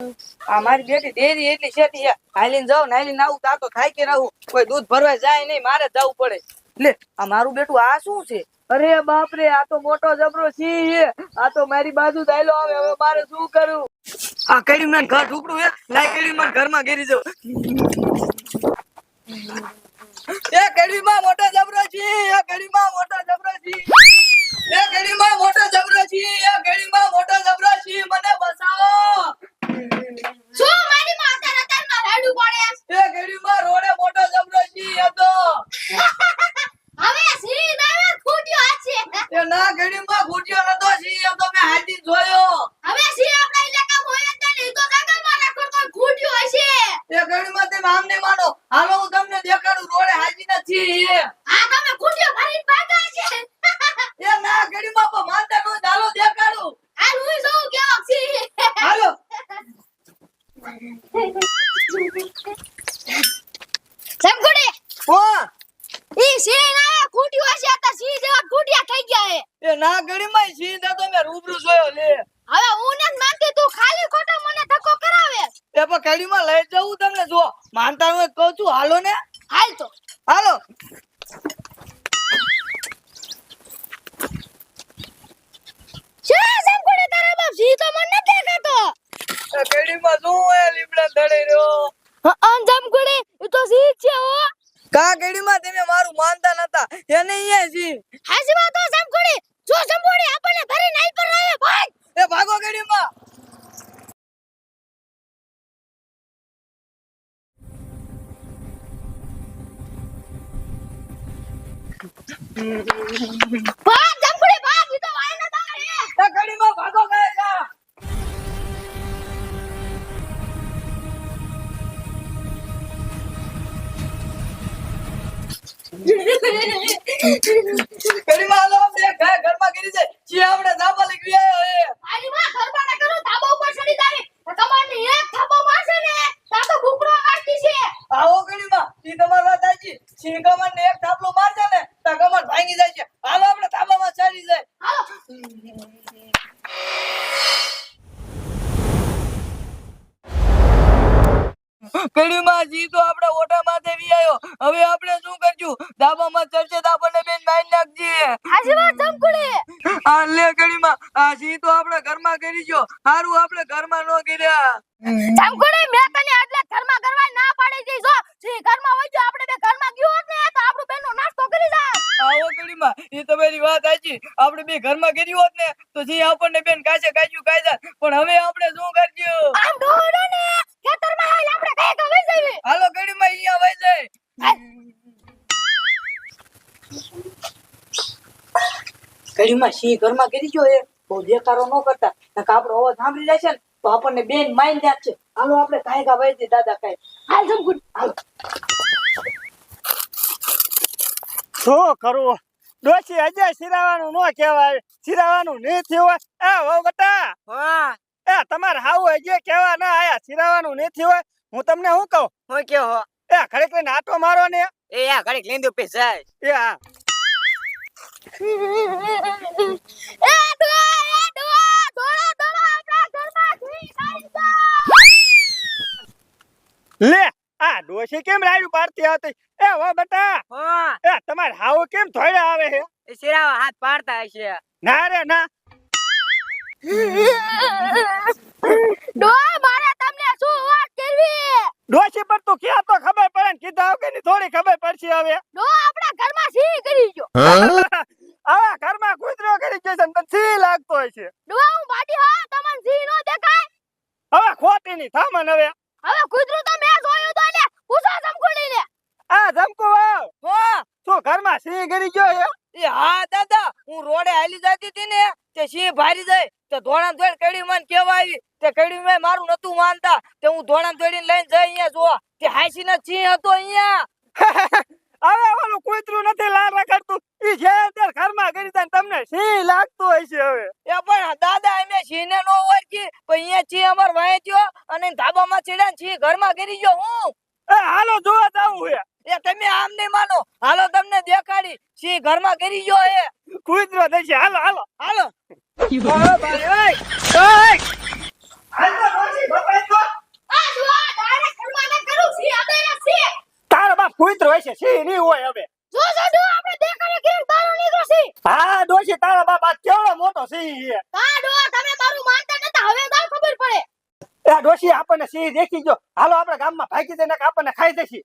આ મારી બેટી દેરી એટલી છેટી છે હાલીન જાઉં ને આવું તા તો થાય કે રહું. કોઈ દૂધ ભરવા જાય નહીં, મારે જવું પડે. લે, આ મારું બેટું આ શું છે? અરે બાપ આ તો મોટો જબરો છે. આ તો મારી બાજુ દાયલો આવે, હવે મારે શું કરું? આ કડી મને ઘર ઢૂકડું હે લાઈ કડી મને ઘરમાં ઘેરી જાઉં એ કડીમાં મોટો જબરો છે એ કડીમાં મોટો જબરો છે એ કડીમાં મોટો જબરો છે એ કડીમાં મોટો જબરો છે મને બચાવો શું મારી માતા રતનમાં રાડું પડે એ ગડીમાં રોડે મોટો જબરો છી હતો હવે સી ડ્રાઈવર ખૂટ્યો છે એ ના ગડીમાં ઘૂંટ્યો નતો છી હતો મેં હાથી જોયો હવે સી આપણા ઇલાકા હોય જ નહીં તો જંગલમાં રાખો તો ખૂટ્યો હશે તમે આમ માનો. હાલો હું તમને દેખાડું રોડે હાજી નથી. આ તમે ખૂટ્યો ભરીને ભાગા છે. એ ના ગડી બાપા માનતા નો હાલો દેખાડું. આ હું જોઉં કેવો છે. હાલો. સમકુડી ઓ ઈ સી ના ખૂટ્યો હશે તો સી જેવા ખૂટ્યા થઈ ગયા હે એ ના ગડીમાં સિંહ તો મે રૂબરૂ જોયો લે હવે હું ને માનતી તું ખાલી ખોટો મને ધક્કો કરાવે. એ પણ ગાડીમાં લઈ જવું જો કહું છું હાલો ને? હાલ તો. હાલો. શું સમકુડી તારા બાપ? સી તો મને નથી દેખાતો. એ ગડીમાં શું એ લીમડા ધડે રહ્યો. અન સમકુડી ઈ તો સી છે હો. કા ગડીમાં તમે મારું માનતા નતા? એને અહીંયા હાસી વાત તો સમકુડી જો સમકુડી આપણને ભરી નાઈ પર ભાઈ. એ ભાગો ગડીમાં ભાગ સમકુડી ભાગ ઈ તો વાય ન તારે એ ગડીમાં ભાગો ઘરમાં ગીરી છે. જે આપણે ધાબા લઈ ગયા કડીમાં જી તો આપણે ઓટા માથે વી આવ્યો હવે આપણે શું ધાબામાં ચડશે તો આપણને બેન મારી નાખજે. હાસી વાત સમકુડી આ લે કડીમાં આ જી તો આપણે ઘરમાં કરી જો હારું આપણે ઘરમાં નો કર્યા. સમકુડી મેં તને એટલે ઘરમાં કરવા ના પાડી દી. જો સી ઘરમાં હોય જો આપણે બે ઘરમાં ગયો હોત ને તો આપણું બેનનો નાસ્તો કરી જા. આવો કડીમાં એ તમારી વાત સાચી. આપણે બે ઘરમાં કર્યું હોત ને તો જી આપણને બેન કાશે કાજ્યું કાયદા પણ હવે આપણે શું કરજો આમ ઢોરો ને ખેતરમાં હાલ આપણે કઈ કઈ જઈએ હાલો કડીમાં અહીંયા વઈ જાય. કડીમાં સિંહ ઘરમાં કરી ગયો એ બહુ દેખાડો ન કરતા. નકર આપણો અવાજ સાંભળી જાય ને તો આપણને બેન માઈન છે. હાલો આપણે કાઈ કા વઈ દાદા કાઈ હાલ સમકુડી હાલો. શું કરવું? ડોશી અજય સિરાવાનું નો કહેવાય. સિરાવાનું નહીં થયું હોય. એ વહુ બટા. હા એ તમારે હાવ અજય કહેવા ના આયા સિરાવાનું નથી હોય હું તમને શું કહું? હું કયો હો? એ ઘડીક લઈને આટો મારો ને. એ આ ઘડીક લીંદુ પી જાય. એ હા. એ ડો એ ડો ડોળો ડોળો આપણા ઘરમાં થી કાઢી લે આ ડોશી કેમ રાયડું પાડતી હતી એ વો બેટા. હા. એ તમારે હાવ કેમ થોડે આવે છે? એ સિરાવા હાથ પાડતા હશે. ના રે ના. ડો મારે તમને શું વાત કરવી? ડોશી પર તું ક્યાં તો ખબર પડે ને કીધા વગરની થોડી ખબર પડશે હવે. ડો આપણા ઘરમાં સી કરી ગયો. આવા ઘરમાં કૂતરો કરી ગયો છે ને સી લાગતો હોય છે. ડો હું બાડી હા તમને સી નો દેખાય? હવે ખોટી ની થામન હવે. હવે કૂતરો તો મેં જોયું તો ને પૂછો સમકુડી ને આ ધમકો વાવ હા શું ઘરમાં સિંહ કરી ગયો એ હા દાદા હું રોડે હાલી જતી હતી ને તે સિંહ ભારી જાય તે ધોળામ ધોળ કેડી મન કેવા આવી. તે કેડી મેં મારું નતું માનતા. તે હું ધોળામ ધોડીને લઈને જઈ અહીંયા જોવા. તે હાસી ના સિંહ હતો અહીંયા. હવે ઓલું કૂતરું નથી લાર રખડતું. ઈ છે અત્યારે ઘરમાં કરી તા તમને સિંહ લાગતો હોય છે હવે. એ પણ દાદા અમે સિંહ ને નો ઓળખી પણ અહીંયા સિંહ અમાર વાંચ્યો અને ધાબામાં ચડ્યા સિંહ ઘરમાં ગરી ગયો. હું? એ હાલો જોવા જાવું છે એ તમે આમ નહીં માનો. હાલો તમને દેખાડી. સિંહ ઘરમાં કરી ગયો હે. કૂતરો થશે હાલો હાલો હાલો. તારો બાપ કૂતરો હશે સી નહીં હોય હવે. હા ડોશી તારા બાપા કેવડો મોટો સિંહ છે. ડોશી આપણને સિંહ દેખી ગયો. હાલો આપણા ગામમાં ભાગી દઈને આપણને ખાઈ દેશી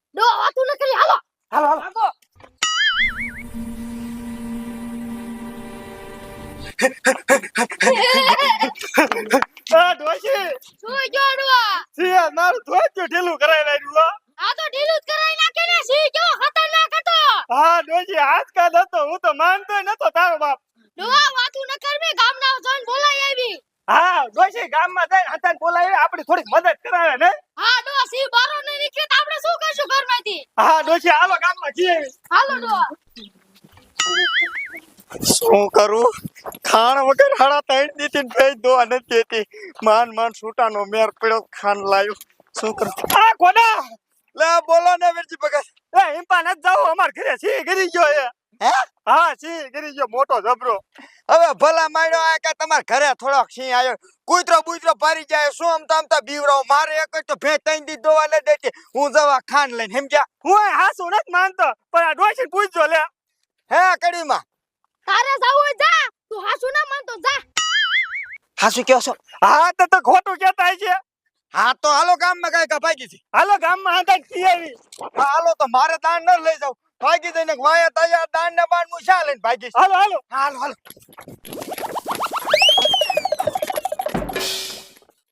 હાલો. હાલો હાલો. આ ડોશી શું જોડવા સિંહ મારું ધોતિયું ઢીલું કરાઈ નાખ્યું આ તો ઢીલું જ કરાઈ નાખે ને સી જો ખતરનાક હતો. હા ડોશી આજકાલ હતો હું તો માનતો નતો તારો બાપ. ડો વાતું ન કર મે ગામના જોન બોલાઈ આવી. હા ડોશી ગામમાં જઈને હતાને બોલાવી આપણી થોડીક મદદ કરાવે ને? હા ડો સી બારો નહીં નીકળે તો આપણે શું કરશું ઘરમાંથી? હા ડોશી હાલો ગામમાં જઈએ હાલો ડો શું કરું? ખાણ વગર હાડા ત્રણ દીધી ભેજ દોવા નથી દેતી માન માન છૂટાનો મેર પડ્યો ખાન લાયો. શું કરું? આ કોના? લે બોલો ને વીરજી ભગત. એ હિમ્પા નથી જાવ અમાર ઘરે સી ગરી ગયો હે? હા સિંહ ગરી ગયો મોટો જબરો હવે ભલા માડ્યો આ કે તમારા ઘરે થોડોક સિંહ આવ્યો કૂતરો બુતરો ભરી જાય શું આમ તો આમ તો બીવરાવ મારે એક તો ભેજ ત્રણ દી દોવા ન દેતી. હું જવા ખાન લઈને સમજ્યા હું હાસું નથી માનતો પણ આ ડોશી પૂછજો લે. હે કડીમાં? તારે જવું જા. તું હાસુ ના માનતો જા. હા શું કહો છો? હા તો તો ખોટું કહેતા છે. હા તો હાલો ગામમાં કઈ ભાગી છે? હાલો ગામમાં હતા કી આવી. હા, હાલો તો મારે દાન ન લઈ જાવ ભાગી જઈને વાયા તૈયાર દાન ને બાન હું શા લઈને ભાગી હાલો હાલો. હાલો હાલો.